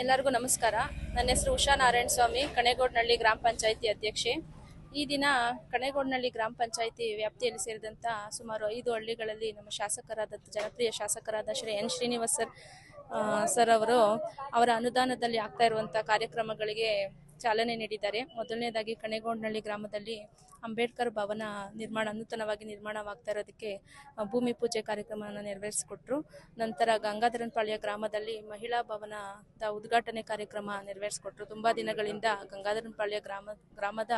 ಎಲ್ಲರಿಗೂ ನಮಸ್ಕಾರ. ನನ್ನ ಹೆಸರು ಉಷಾ ನಾರಾಯಣ ಸ್ವಾಮಿ ಕಣೆಗೋಡ್ನಳ್ಳಿ ಗ್ರಾಮ ಪಂಚಾಯಿತಿ ಅಧ್ಯಕ್ಷೆ. ಈ ದಿನ ಕಣೆಗೋಡ್ನಳ್ಳಿ ಗ್ರಾಮ ಪಂಚಾಯಿತಿ ವ್ಯಾಪ್ತಿಯಲ್ಲಿ ಸೇರಿದಂಥ ಸುಮಾರು ಐದು ಹಳ್ಳಿಗಳಲ್ಲಿ ನಮ್ಮ ಶಾಸಕರಾದ, ಜನಪ್ರಿಯ ಶಾಸಕರಾದ Shri N Srinivas sir sir ಅವರು ಅವರ ಅನುದಾನದಲ್ಲಿ ಆಗ್ತಾ ಇರುವಂಥ ಕಾರ್ಯಕ್ರಮಗಳಿಗೆ ಚಾಲನೆ ನೀಡಿದ್ದಾರೆ. ಮೊದಲನೇದಾಗಿ ಕಣೆಗೋಡ್ನಳ್ಳಿ ಗ್ರಾಮದಲ್ಲಿ ಅಂಬೇಡ್ಕರ್ ಭವನ ನಿರ್ಮಾಣ, ನೂತನವಾಗಿ ನಿರ್ಮಾಣವಾಗ್ತಾ ಇರೋದಕ್ಕೆ ಭೂಮಿ ಪೂಜೆ ಕಾರ್ಯಕ್ರಮವನ್ನು ನೆರವೇರಿಸಿಕೊಟ್ರು. ನಂತರ ಗಂಗಾಧರನಪಾಳ್ಯ ಗ್ರಾಮದಲ್ಲಿ ಮಹಿಳಾ ಭವನದ ಉದ್ಘಾಟನೆ ಕಾರ್ಯಕ್ರಮ ನೆರವೇರಿಸಿಕೊಟ್ರು. ತುಂಬ ದಿನಗಳಿಂದ ಗಂಗಾಧರನಪಾಳ್ಯ ಗ್ರಾಮ, ಗ್ರಾಮದ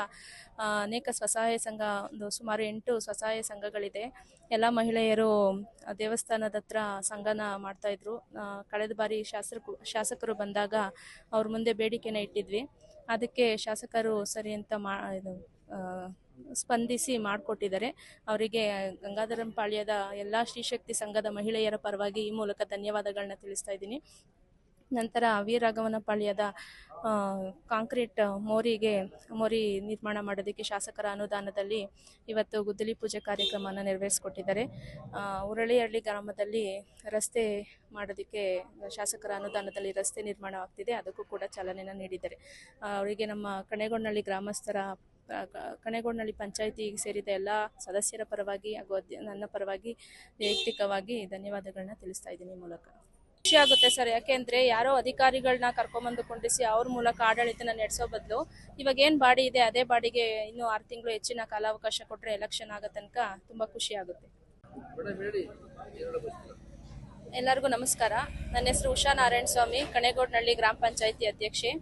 ಅನೇಕ ಸ್ವಸಹಾಯ ಸಂಘ, ಒಂದು ಸುಮಾರು ಎಂಟು ಸ್ವಸಹಾಯ ಸಂಘಗಳಿದೆ. ಎಲ್ಲ ಮಹಿಳೆಯರು ದೇವಸ್ಥಾನದ ಹತ್ರ ಸಂಘನ ಮಾಡ್ತಾಯಿದ್ರು ಕಳೆದ ಬಾರಿ ಶಾಸಕರು ಶಾಸಕರು ಬಂದಾಗ ಅವ್ರ ಮುಂದೆ ಬೇಡಿಕೆನ ಇಟ್ಟಿದ್ವಿ. ಅದಕ್ಕೆ ಶಾಸಕರು ಸರಿ ಅಂತ ಮಾ, ಇದು ಸ್ಪಂದಿಸಿ ಮಾಡಿಕೊಟ್ಟಿದ್ದಾರೆ. ಅವರಿಗೆ ಗಂಗಾಧರಂಪಾಳ್ಯದ ಎಲ್ಲ ಶ್ರೀಶಕ್ತಿ ಸಂಘದ ಮಹಿಳೆಯರ ಪರವಾಗಿ ಈ ಮೂಲಕ ಧನ್ಯವಾದಗಳನ್ನ ತಿಳಿಸ್ತಾ ಇದ್ದೀನಿ. ನಂತರ ವೀರರಾಘವನಪಾಳ್ಯದ ಪಾಳ್ಯದ ಕಾಂಕ್ರೀಟ್ ಮೋರಿಗೆ, ಮೋರಿ ನಿರ್ಮಾಣ ಮಾಡೋದಕ್ಕೆ ಶಾಸಕರ ಅನುದಾನದಲ್ಲಿ ಇವತ್ತು ಗುದ್ದಲಿ ಪೂಜೆ ಕಾರ್ಯಕ್ರಮನ ನೆರವೇರಿಸಿಕೊಟ್ಟಿದ್ದಾರೆ. ಉರಳಿಹಳ್ಳಿ ಗ್ರಾಮದಲ್ಲಿ ರಸ್ತೆ ಮಾಡೋದಕ್ಕೆ ಶಾಸಕರ ಅನುದಾನದಲ್ಲಿ ರಸ್ತೆ ನಿರ್ಮಾಣವಾಗ್ತಿದೆ. ಅದಕ್ಕೂ ಕೂಡ ಚಾಲನೆನ ನೀಡಿದ್ದಾರೆ. ಅವರಿಗೆ ನಮ್ಮ ಕಣೆಗೊಂಡಳ್ಳಿ ಗ್ರಾಮಸ್ಥರ ಕಣೆಗೊಂಡಳ್ಳಿ ಪಂಚಾಯಿತಿಗೆ ಸೇರಿದ ಎಲ್ಲ ಸದಸ್ಯರ ಪರವಾಗಿ ಹಾಗೂ ನನ್ನ ಪರವಾಗಿ ವೈಯಕ್ತಿಕವಾಗಿ ಧನ್ಯವಾದಗಳನ್ನ ತಿಳಿಸ್ತಾ ಇದ್ದೀನಿ ಮೂಲಕ. ಖುಷಿ ಆಗುತ್ತೆ ಸರ್. ಯಾಕೆಂದ್ರೆ ಯಾರೋ ಅಧಿಕಾರಿಗಳನ್ನ ಕರ್ಕೊಂಡ್ಬಂದು ಕುಂಡಿಸಿ ಅವ್ರ ಮೂಲಕ ಆಡಳಿತನ ನಡೆಸೋ ಬದಲು ಇವಾಗ ಏನ್ ಬಾಡಿ ಇದೆ, ಅದೇ ಬಾಡಿಗೆ ಇನ್ನು ಆರು ತಿಂಗಳು ಹೆಚ್ಚಿನ ಕಾಲಾವಕಾಶ ಕೊಟ್ರೆ ಎಲೆಕ್ಷನ್ ಆಗೋ ತನಕ ತುಂಬಾ ಖುಷಿ ಆಗುತ್ತೆ. ಎಲ್ಲರಿಗೂ ನಮಸ್ಕಾರ. ನನ್ನ ಹೆಸರು ಉಷಾ ನಾರಾಯಣ ಸ್ವಾಮಿ, ಕಣೆಗೋಡ್ನಳ್ಳಿ ಗ್ರಾಮ ಪಂಚಾಯಿತಿ ಅಧ್ಯಕ್ಷೆ.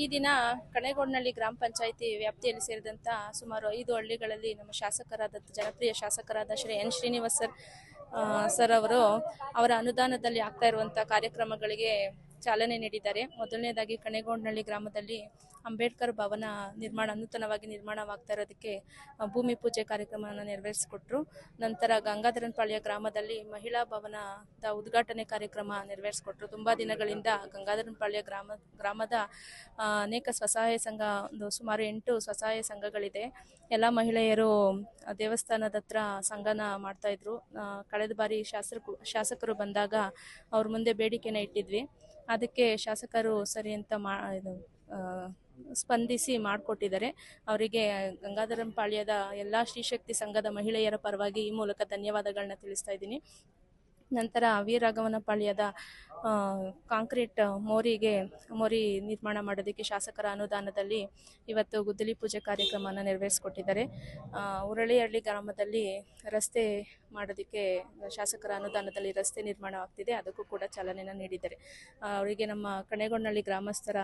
ಈ ದಿನ ಕಣೆಗೋಡ್ನಳ್ಳಿ ಗ್ರಾಮ ಪಂಚಾಯಿತಿ ವ್ಯಾಪ್ತಿಯಲ್ಲಿ ಸೇರಿದಂತ ಸುಮಾರು ಐದು ಹಳ್ಳಿಗಳಲ್ಲಿ ನಮ್ಮ ಶಾಸಕರಾದ, ಜನಪ್ರಿಯ ಶಾಸಕರಾದ Shri N Srinivas sir sir ಅವರು ಅವರ ಅನುದಾನದಲ್ಲಿ ಆಗ್ತಾ ಇರುವಂಥ ಕಾರ್ಯಕ್ರಮಗಳಿಗೆ ಚಾಲನೆ ನೀಡಿದ್ದಾರೆ. ಮೊದಲನೇದಾಗಿ ಕಣೆಗೋಡ್ನಳ್ಳಿ ಗ್ರಾಮದಲ್ಲಿ ಅಂಬೇಡ್ಕರ್ ಭವನ ನಿರ್ಮಾಣ, ನೂತನವಾಗಿ ನಿರ್ಮಾಣವಾಗ್ತಾ ಇರೋದಕ್ಕೆ ಭೂಮಿ ಪೂಜೆ ಕಾರ್ಯಕ್ರಮವನ್ನು ನೆರವೇರಿಸಿಕೊಟ್ರು. ನಂತರ ಗಂಗಾಧರನಪಾಳ್ಯ ಗ್ರಾಮದಲ್ಲಿ ಮಹಿಳಾ ಭವನದ ಉದ್ಘಾಟನೆ ಕಾರ್ಯಕ್ರಮ ನೆರವೇರಿಸಿಕೊಟ್ರು. ತುಂಬ ದಿನಗಳಿಂದ ಗಂಗಾಧರನಪಾಳ್ಯ ಗ್ರಾಮ, ಗ್ರಾಮದ ಅನೇಕ ಸ್ವಸಹಾಯ ಸಂಘ, ಒಂದು ಸುಮಾರು ಎಂಟು ಸ್ವಸಹಾಯ ಸಂಘಗಳಿದೆ. ಎಲ್ಲ ಮಹಿಳೆಯರು ದೇವಸ್ಥಾನದ ಹತ್ರ ಸಂಘನ ಮಾಡ್ತಾಯಿದ್ರು ಕಳೆದ ಬಾರಿ ಶಾಸಕರು ಶಾಸಕರು ಬಂದಾಗ ಅವ್ರ ಮುಂದೆ ಬೇಡಿಕೆನ ಇಟ್ಟಿದ್ವಿ. ಅದಕ್ಕೆ ಶಾಸಕರು ಸರಿ ಅಂತ ಮಾ ಇದು ಸ್ಪಂದಿಸಿ ಮಾಡಿಕೊಟ್ಟಿದ್ದಾರೆ. ಅವರಿಗೆ ಗಂಗಾಧರಂಪಾಳ್ಯದ ಎಲ್ಲ ಶ್ರೀಶಕ್ತಿ ಸಂಘದ ಮಹಿಳೆಯರ ಪರವಾಗಿ ಈ ಮೂಲಕ ಧನ್ಯವಾದಗಳನ್ನ ತಿಳಿಸ್ತಾ ಇದ್ದೀನಿ. ನಂತರ ವೀರರಾಘವನಪಾಳ್ಯದ ಪಾಳ್ಯದ ಕಾಂಕ್ರೀಟ್ ಮೋರಿಗೆ, ಮೋರಿ ನಿರ್ಮಾಣ ಮಾಡೋದಕ್ಕೆ ಶಾಸಕರ ಅನುದಾನದಲ್ಲಿ ಇವತ್ತು ಗುದ್ದಲಿ ಪೂಜೆ ಕಾರ್ಯಕ್ರಮನ ನೆರವೇರಿಸಿಕೊಟ್ಟಿದ್ದಾರೆ. ಉರಳಿಹಳ್ಳಿ ಗ್ರಾಮದಲ್ಲಿ ರಸ್ತೆ ಮಾಡೋದಕ್ಕೆ ಶಾಸಕರ ಅನುದಾನದಲ್ಲಿ ರಸ್ತೆ ನಿರ್ಮಾಣವಾಗ್ತಿದೆ. ಅದಕ್ಕೂ ಕೂಡ ಚಾಲನೆ ನೀಡಿದ್ದಾರೆ. ಅವರಿಗೆ ನಮ್ಮ ಕಣೆಗೊಂಡಳ್ಳಿ ಗ್ರಾಮಸ್ಥರ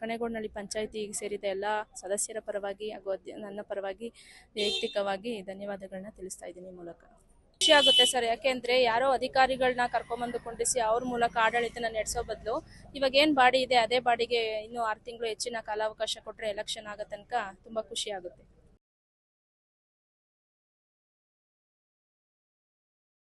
ಕಣೆಗೊಂಡಳ್ಳಿ ಪಂಚಾಯಿತಿಗೆ ಸೇರಿದ ಎಲ್ಲ ಸದಸ್ಯರ ಪರವಾಗಿ ಹಾಗೂ ನನ್ನ ಪರವಾಗಿ ವೈಯಕ್ತಿಕವಾಗಿ ಧನ್ಯವಾದಗಳನ್ನ ತಿಳಿಸ್ತಾ ಇದ್ದೀನಿ ಮೂಲಕ. ಖುಷಿ ಆಗುತ್ತೆ ಸರ್. ಯಾಕೆಂದ್ರೆ ಯಾರೋ ಅಧಿಕಾರಿಗಳನ್ನ ಕರ್ಕೊಂಬಂದು ಕುಂಡಿಸಿ ಅವ್ರ ಮೂಲಕ ಆಡಳಿತನ ನಡೆಸೋ ಬದಲು ಇವಾಗ ಏನ್ ಬಾಡಿ ಇದೆ, ಅದೇ ಬಾಡಿಗೆ ಇನ್ನು ಆರು ತಿಂಗಳು ಹೆಚ್ಚಿನ ಕಾಲಾವಕಾಶ ಕೊಟ್ರೆ ಎಲೆಕ್ಷನ್ ಆಗೋ ತನಕ ತುಂಬಾ ಖುಷಿ ಆಗುತ್ತೆ.